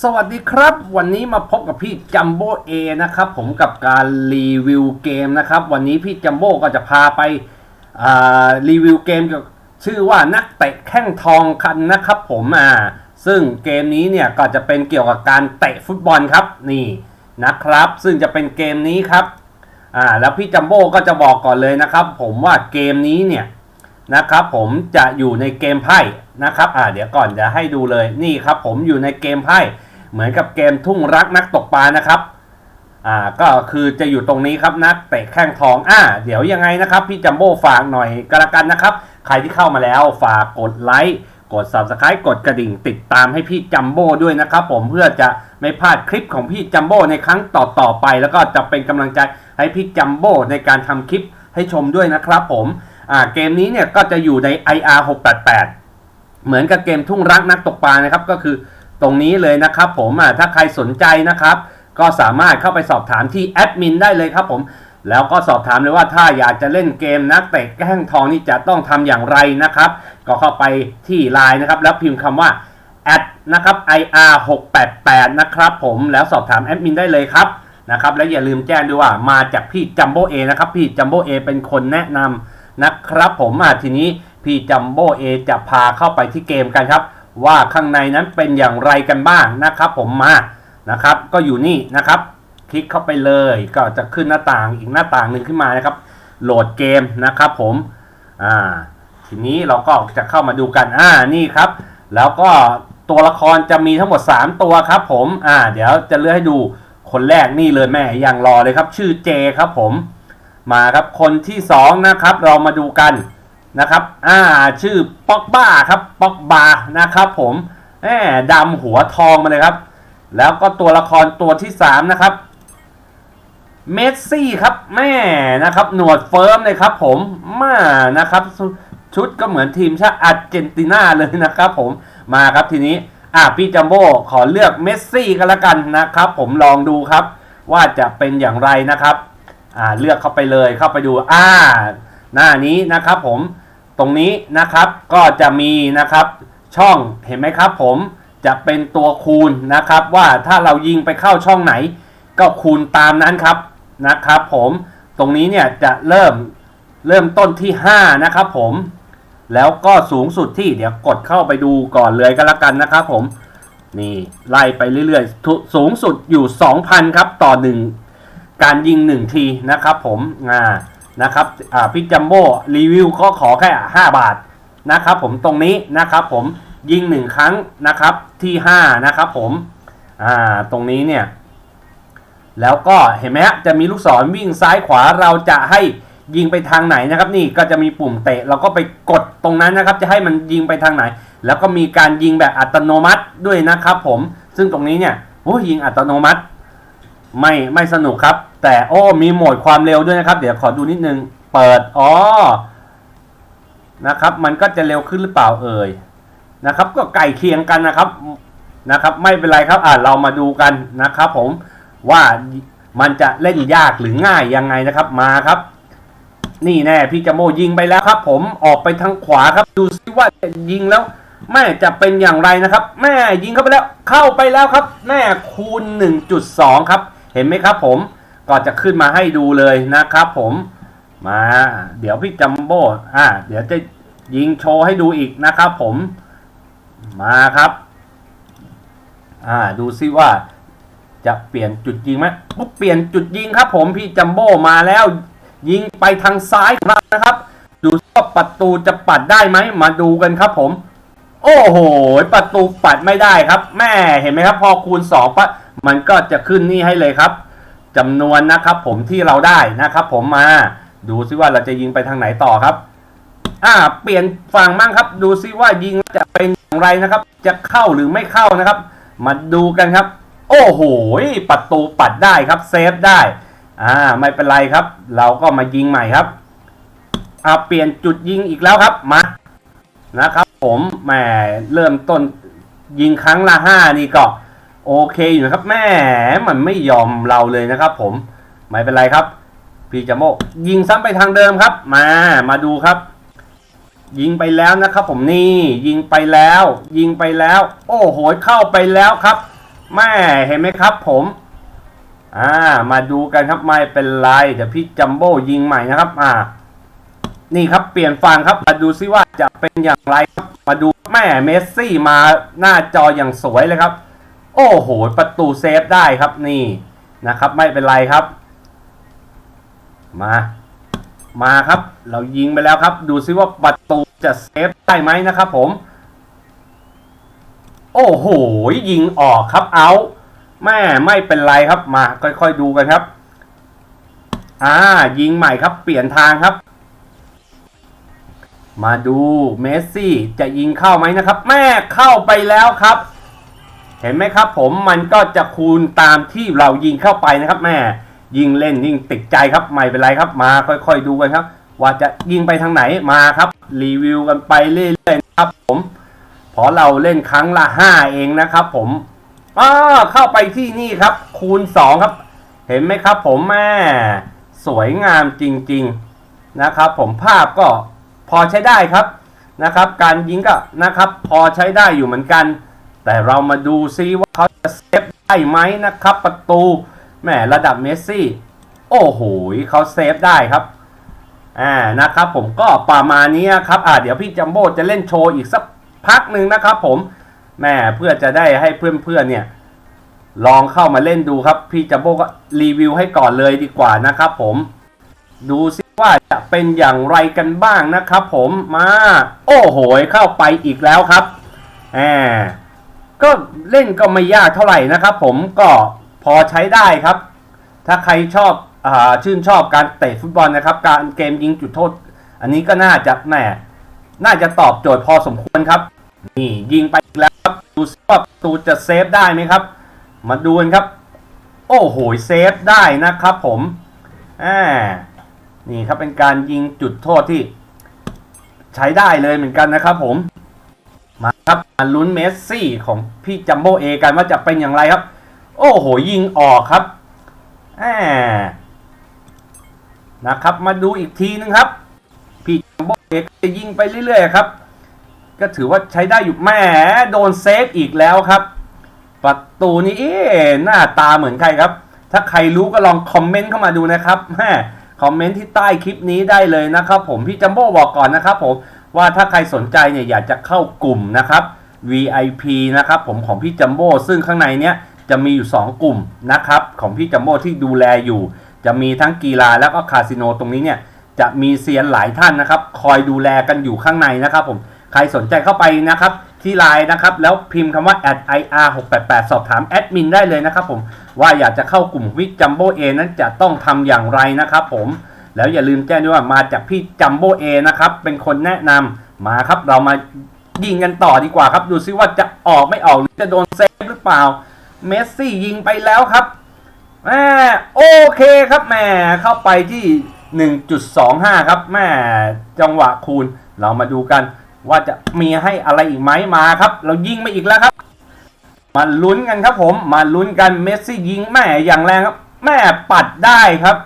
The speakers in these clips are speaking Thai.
สวัสดีครับ วันนี้มาพบกับพี่จัมโบ้เอนะครับ ผมกับการรีวิวเกมนะครับ วันนี้พี่จัมโบ้ก็จะพาไปรีวิวเกมที่ชื่อว่านักเตะแข้งทองคันนะครับ ผมอ่าซึ่งเกมนี้เนี่ยก็จะเป็นเกี่ยวกับการเตะฟุตบอลครับนี่นะครับ ซึ่งจะเป็นเกมนี้ครับอ่าแล้วพี่จัมโบ้ก็จะบอกก่อนเลยนะครับ ผมว่าเกมนี้เนี่ย นะครับผมจะอยู่ในเกมไพ่นะครับอ่าเดี๋ยวก่อนจะให้ดูเลยนี่ครับผมอยู่ในเกมไพ่เหมือนกับเกมทุ่งรักนักตกปลานะครับอ่าก็คือจะอยู่ตรงนี้ครับนักเตะแข้งทองอ่าเดี๋ยวยังไงนะครับพี่จัมโบ้ฝากหน่อยก็แล้วกันนะครับ ใครที่เข้ามาแล้วฝากกดไลค์กด subscribe กดกระดิ่งติดตามให้พี่จัมโบ้ด้วยนะครับผมเพื่อจะไม่พลาดคลิปของพี่จัมโบ้ในครั้งต่อๆไป แล้วก็จะเป็นกำลังใจให้พี่จัมโบ้ในการทำคลิปให้ชมด้วยนะครับผม อ่าเกมนี้เนี่ยก็จะอยู่ใน IR 688 เหมือนกับเกมทุ่งรักนักตกปลานะครับ ก็คือตรงนี้เลยนะครับผมอ่าถ้าใครสนใจนะครับ ก็สามารถเข้าไปสอบถามที่แอดมินได้เลยครับผม แล้วก็สอบถามเลยว่าถ้าอยากจะเล่นเกมนักเตะแข้งทองนี่จะต้องทำอย่างไรนะครับ ก็เข้าไปที่ไลน์นะครับ แล้วพิมพ์คำว่าแอดนะครับ IR 688นะครับผมแล้วสอบถามแอดมินได้เลยครับนะครับและอย่าลืมแจ้งด้วยว่ามาจากพี่จัมโบ้เอนะครับ พี่จัมโบ้เอเป็นคนแนะนำ นะครับผมอะทีนี้พี่จัมโบ้เอจะพาเข้าไปที่เกมกันครับ ว่าข้างในนั้นเป็นอย่างไรกันบ้างนะครับ ผมมานะครับ ก็อยู่นี่นะครับ คลิกเข้าไปเลยก็จะขึ้นหน้าต่างอีกหน้าต่างหนึ่งขึ้นมานะครับ โหลดเกมนะครับ ผมอ่าทีนี้เราก็จะเข้ามาดูกันอ่านี่ครับ แล้วก็ตัวละครจะมีทั้งหมด 3 ตัวครับ ผมอ่า เดี๋ยวจะเลือกให้ดูคนแรกนี่เลยแม่ยังรอเลยครับ ชื่อเจครับผม มาครับคนที่2นะครับเรามาดูกันนะครับอ่าชื่อป๊อกบ้าครับป๊อกบานะครับผมแหมดำหัวทองมาเลยครับ แล้วก็ตัวละครตัวที่3นะครับเมสซี่ครับแม่นะครับหนวดเฟิร์มเลยครับผมมานะครับชุดก็เหมือนทีมชาติอาร์เจนตินาเลยนะครับผมมาครับทีนี้อะพี่จัมโบ้ขอเลือกเมสซี่กันละกันนะครับ ผมลองดูครับ ว่าจะเป็นอย่างไรนะครับ อ่าเลือกเข้าไปเลยเข้าไปดูอ่าหน้านี้นะครับผมตรงนี้นะครับก็จะมีนะครับช่องเห็นไหมครับผมจะเป็นตัวคูณนะครับว่าถ้าเรายิงไปเข้าช่องไหน ก็คูณตามนั้นครับนะครับผมตรงนี้เนี่ยจะเริ่มเริ่มต้นที่ 5 นะครับผมแล้วก็สูงสุดที่เดี๋ยวกดเข้าไปดูก่อนเลยก็แล้วกันนะครับผมนี่ไล่ไปเรื่อยๆ สูงสุดอยู่ 2,000 ครับต่อหนึ่ง การยิง1ทีนะครับผมอ่านะครับอ่าพี่จัมโบ้รีวิวก็ขอแค่ 5 บาทนะครับผมตรงนี้นะครับผมยิง1ครั้งนะครับที่ 5 นะครับผมอ่าตรงนี้เนี่ยแล้วก็เห็นไหมฮะจะมีลูกศรวิ่งซ้ายขวาเราจะให้ยิงไปทางไหนนะครับ นี่ก็จะมีปุ่มเตะเราก็ไปกดตรงนั้นนะครับ จะให้มันยิงไปทางไหน แล้วก็มีการยิงแบบอัตโนมัติด้วยนะครับผมซึ่งตรงนี้เนี่ยโอ้ยิงอัตโนมัติ ไม่ไม่สนุกครับ แต่โอ้มีโหมดความเร็วด้วยนะครับ เดี๋ยวขอดูนิดนึง เปิดอ๋อนะครับ มันก็จะเร็วขึ้นหรือเปล่าเอ่ยนะครับ ก็ไก่เคียงกันนะครับนะครับ ไม่เป็นไรครับอ่าเรามาดูกันนะครับ ผมว่ามันจะเล่นยากหรือง่ายยังไงนะครับมาครับ นี่แน่พี่จโมยิงไปแล้วครับ ผมออกไปทางขวาครับ ดูซิว่าจะยิงแล้วแม่จะเป็นอย่างไรนะครับ แม่ยิงเข้าไปแล้วเข้าไปแล้วครับ แม่คูณ 1.2 ครับ เห็นไหมครับผมก็จะขึ้นมาให้ดูเลยนะครับผมมาเดี๋ยวพี่จัมโบ้อ่าเดี๋ยวจะยิงโชว์ให้ดูอีกนะครับผมมาครับอ่าดูซิว่าจะเปลี่ยนจุดยิงไหมปุ๊บเปลี่ยนจุดยิงครับ ผมพี่จัมโบ้มาแล้ว ยิงไปทางซ้ายของเรานะครับ ดูว่าประตูจะปัดได้ไหมมาดูกันครับผม โอ้โห ประตูปัดไม่ได้ครับ แม่เห็นไหมครับ พอคูณ2ปะ มันก็จะขึ้นนี่ให้เลยครับจำนวนนะครับผมที่เราได้นะครับ ผมมาดูซิว่าเราจะยิงไปทางไหนต่อครับ อ่า เปลี่ยนฝั่งมั่งครับ ดูซิว่ายิงจะเป็นอย่างไรนะครับ จะเข้าหรือไม่เข้านะครับ มาดูกันครับ โอ้โหประตูปัดได้ครับเซฟได้ อ่าไม่เป็นไรครับ เราก็มายิงใหม่ครับอ่าเปลี่ยนจุดยิงอีกแล้วครับมานะครับ ผมแหมเริ่มต้นยิงครั้งละห้านี่ก็ โอเคอยู่นะครับแม่มันไม่ยอมเราเลยนะครับผม ไม่เป็นไรครับ พี่จโมกยิงซ้ำไปทางเดิมครับ มามาดูครับ ยิงไปแล้วนะครับ ผมนี่ ยิงไปแล้ว ยิงไปแล้ว โอ้โหเข้าไปแล้วครับแม่เห็นไหมครับผมอ่ามาดูกันครับไม่เป็นไรเดี๋ยวพี่จัมโบ้ยิงใหม่นะครับ อ่า นี่ครับเปลี่ยนฝั่งครับ มาดูซิว่าจะเป็นอย่างไรครับมาดูแม่เมสซี่มาหน้าจออย่างสวยเลยครับ โอ้โห ประตูเซฟได้ครับนี่นะครับ ไม่เป็นไรครับ มา มาครับ เรายิงไปแล้วครับ ดูซิว่าประตูจะเซฟได้ไหมนะครับผม โอ้โห ยิงออกครับเอาแม่ไม่เป็นไรครับมา ค่อยๆดูกันครับ อ่า ยิงใหม่ครับเปลี่ยนทางครับ มาดูเมสซี่จะยิงเข้าไหมนะครับ แม่เข้าไปแล้วครับ เห็นไหมครับผมมันก็จะคูณตามที่เรายิงเข้าไปนะครับแม่ยิงเล่นยิ่งติดใจครับไม่เป็นไรครับมาค่อยๆดูกันครับ ว่าจะยิงไปทางไหนมาครับ รีวิวกันไปเรื่อยๆครับผมพราะเราเล่นครั้งละห้าเองนะครับ ผมอ้าเข้าไปที่นี่ครับ คูณสองครับ เห็นไหมครับ ผมแม่สวยงามจริง ๆนะครับ ผมภาพก็พอใช้ได้ครับนะครับ การยิงก็นะครับ พอใช้ได้อยู่เหมือนกัน แต่เรามาดูซิว่าเขาจะเซฟได้ไหมนะครับ ประตูแหมระดับเมสซี่ โอ้โหเขาเซฟได้ครับอ่านะครับ ผมก็ประมาณนี้ครับอ่าเดี๋ยวพี่จัมโบ้จะเล่นโชว์อีกสักพักหนึ่งนะครับ ผมแหม่เพื่อจะได้ให้เพื่อนๆเนี่ย ลองเข้ามาเล่นดูครับ พี่จัมโบ้ก็รีวิวให้ก่อนเลยดีกว่านะครับ ผมดูซิว่าจะเป็นอย่างไรกันบ้างนะครับ ผมมา โอ้โหเข้าไปอีกแล้วครับแหม ก็เล่นก็ไม่ยากเท่าไหร่นะครับผมก็พอใช้ได้ครับ ถ้าใครชอบอชื่นชอบการเตะฟุตบอลนะครับ การเกมยิงจุดโทษ อันนี้ก็น่าจะแหมน่าจะตอบโจทย์พอสมควรครับ นี่ยิงไปอีกแล้วครับดูว่าประตูจะเซฟได้ไหมครับ มาดูกันครับ โอ้โหเซฟได้นะครับผมอ่านี่ครับเป็นการยิงจุดโทษที่ ใช้ได้เลยเหมือนกันนะครับผม มาครับมาลุ้นเมสซี่ของพี่จัมโบ้เอกันว่าจะเป็นอย่างไรครับ โอ้โหยิงออกครับแหมนะครับ มาดูอีกทีนึงครับ พี่จัมโบ้เอจะยิงไปเรื่อยๆครับ ก็ถือว่าใช้ได้อยู่แหมโดนเซฟอีกแล้วครับประตูนี้เอ๊หน้าตาเหมือนใครครับ ถ้าใครรู้ก็ลองคอมเมนต์เข้ามาดูนะครับแม่คอมเมนต์ที่ใต้คลิปนี้ได้เลยนะครับผมพี่จัมโบ้บอกก่อนนะครับผม ว่าถ้าใครสนใจเนี่ยอยากจะเข้ากลุ่มนะครับ VIP นะครับผมของพี่จัมโบ้ซึ่งข้างในเนี้ยจะมีอยู่ 2 กลุ่มนะครับของพี่จัมโบ้ที่ดูแลอยู่ จะมีทั้งกีฬาแล้วก็คาสิโนตรงนี้เนี่ยจะมีเซียนหลายท่านนะครับ คอยดูแลกันอยู่ข้างในนะครับผมใครสนใจเข้าไปนะครับที่ไลน์นะครับแล้วพิมพ์คำว่า ir 6 8 8สอบถามแอดมินได้เลยนะครับผมว่าอยากจะเข้ากลุ่มวิจัมโบเอนั้นจะต้องทำอย่างไรนะครับผม แล้วอย่าลืมแจ้งด้วยว่ามาจากพี่จัมโบเอนะครับ เป็นคนแนะนำมาครับ เรามายิงกันต่อดีกว่าครับ ดูซิว่าจะออกไม่ออกหรือจะโดนเซฟหรือเปล่า เมสซี่ยิงไปแล้วครับแม่โอเคครับแม่เข้าไปที่ 1.25 ครับแม่จังหวะคูณ เรามาดูกันว่าจะมีให้อะไรอีกไหมมาครับ เรายิงมาอีกแล้วครับ มาลุ้นกันครับผม มาลุ้นกันเมสซี่ยิงแม่อย่างแรงครับ แม่ปัดได้ครับ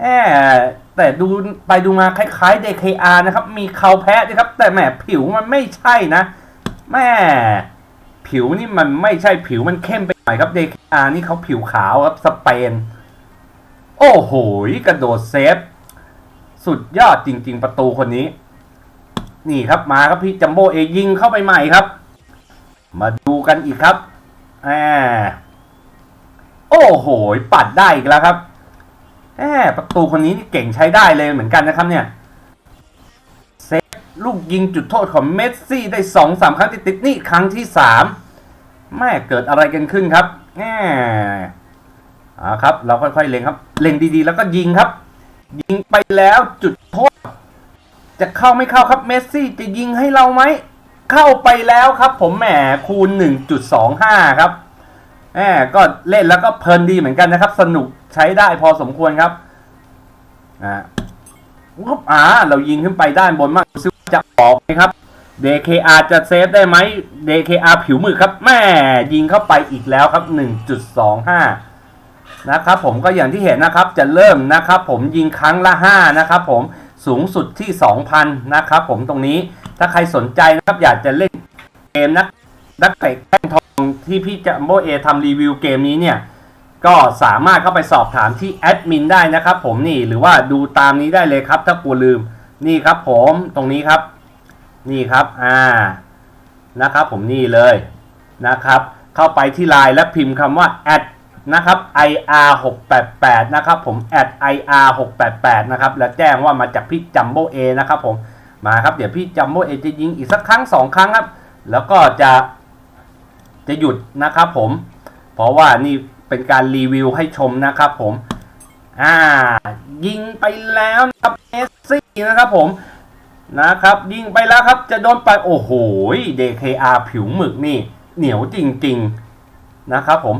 แหมแต่ดูไปดูมาคล้ายๆ DKR นะครับ มีเขาแพ้ด้วยครับ แต่แหมผิวมันไม่ใช่นะแม่ผิวนี่มันไม่ใช่ผิวมันเข้มไปหน่อยครับ DKR นี่เขาผิวขาวครับสเปน โอ้โหกระโดดเซฟ สุดยอดจริง ๆ ประตูคนนี้ นี่ครับมาครับพี่จัมโบ้เอยิงเข้าไปใหม่ครับ มาดูกันอีกครับอ่าโอ้โหปัดได้อีกแล้วครับ แหมประตูคนนี้นี่เก่งใช้ได้เลยเหมือนกันนะครับเนี่ย เซฟลูกยิงจุดโทษของเมสซี่ได้สองสามครั้งติดๆนี่ครั้งที่สามแม่เกิดอะไรกันขึ้นครับแหมอ่าครับ เราค่อยๆเล็งครับ เล็งดีๆ แล้วก็ยิงครับ ยิงไปแล้วจุดโทษ จะเข้าไม่เข้าครับเมสซี่จะยิงให้เราไหมเข้าไปแล้วครับผมแหมคูณ 1.25 ครับแหมก็เล่นแล้วก็เพลินดีเหมือนกันนะครับ สนุก ใช้ได้พอสมควรครับอ่าวบอ่าเรายิงขึ้นไปด้านบนมากซิว่าจะออกไหมครับ DKR จะเซฟได้ไหม DKR ผิวมือครับแม่ยิงเข้าไปอีกแล้วครับ 1.25 นะครับผมก็อย่างที่เห็นนะครับจะเริ่มนะครับผมยิงครั้งละ 5 นะครับผมสูงสุดที่ 2,000 นะครับผมตรงนี้ถ้าใครสนใจนะครับอยากจะเล่นเกมนักนักเตะแท่งทองทที่พี่จัมโบเอทำรีวิวเกมนี้เนี่ย ก็สามารถเข้าไปสอบถามที่แอดมินได้นะครับผมนี่หรือว่าดูตามนี้ได้เลยครับ ถ้ากลัวลืมนี่ครับผมตรงนี้ครับ นี่ครับอ่านะครับผมนี่เลยนะครับ เข้าไปที่ไลน์และพิมพ์คำว่า add นะครับ ir 6 8 8นะครับผม add ir 6 8 8นะครับแล้วแจ้งว่ามาจากพี่จัมโบเอนะครับผมมาครับเดี๋ยวพี่จัมโบเอจะยิงอีกสักครั้งสองครั้งครับ แล้วก็จะจะหยุดนะครับผม เพราะว่านี่ เป็นการรีวิวให้ชมนะครับผม อ่า ยิงไปแล้วนะครับเมสซี่นะครับผมนะครับ ยิงไปแล้วครับจะโดนไปโอ้โห DKR ผิวหมึกนี่ เหนียวจริง ๆนะครับผม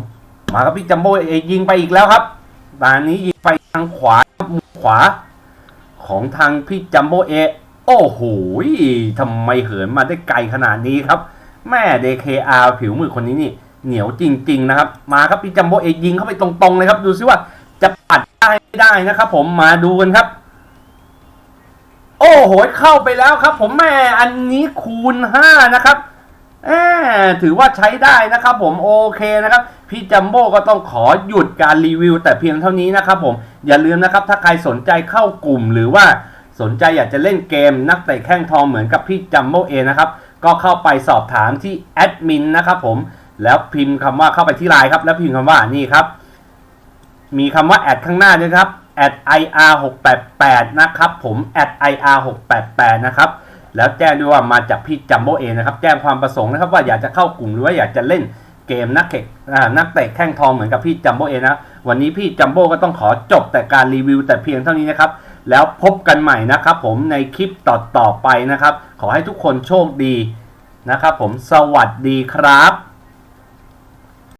มาครับพี่จัมโบ้เอยิงไปอีกแล้วครับตอนนี้ยิงไปทางขวามุมขวา ของทางพี่จัมโบ้เอโอ้โหทำไมเหินมาได้ไกลขนาดนี้ครับ แม่ DKR ผิวหมือคนนี้นี่ เหนียวจริง ๆ นะครับ มาครับพี่จัมโบ้เอยิงเข้าไปตรงๆเลยครับ ดูซิว่าจะปัดได้ไม่ได้นะครับ ผมมาดูกันครับ โอ้โหเข้าไปแล้วครับ ผมแม่อันนี้คูณ5นะครับแหมถือว่าใช้ได้นะครับ ผมโอเคนะครับ พี่จัมโบ้ก็ต้องขอหยุดการรีวิว แต่เพียงเท่านี้นะครับ ผมอย่าลืมนะครับ ถ้าใครสนใจเข้ากลุ่มหรือว่าสนใจอยากจะเล่นเกมนักเตะแข้งทองเหมือนกับพี่จัมโบ้เองนะครับ ก็เข้าไปสอบถามที่แอดมินนะครับ ผม แล้วพิมพ์คำว่าเข้าไปที่ไลน์ครับ แล้วพิมพ์คำว่านี่ครับ มีคำว่าแอดข้างหน้าด้วยครับแอด ir 6 8 8นะครับผมแอด ir 6 8 8นะครับแล้วแจ้งด้วยว่ามาจากพี่จัมโบเองนะครับ แจ้งความประสงค์นะครับว่าอยากจะเข้ากลุ่มหรือว่าอยากจะเล่นเกมนักเตะนักเตะแข้งทองเหมือนกับพี่จัมโบเองนะวันนี้พี่จัมโบก็ต้องขอจบแต่การรีวิวแต่เพียงเท่านี้นะครับ แล้วพบกันใหม่นะครับ ผมในคลิปต่อๆไปนะครับ ขอให้ทุกคนโชคดีนะครับ ผมสวัสดีครับ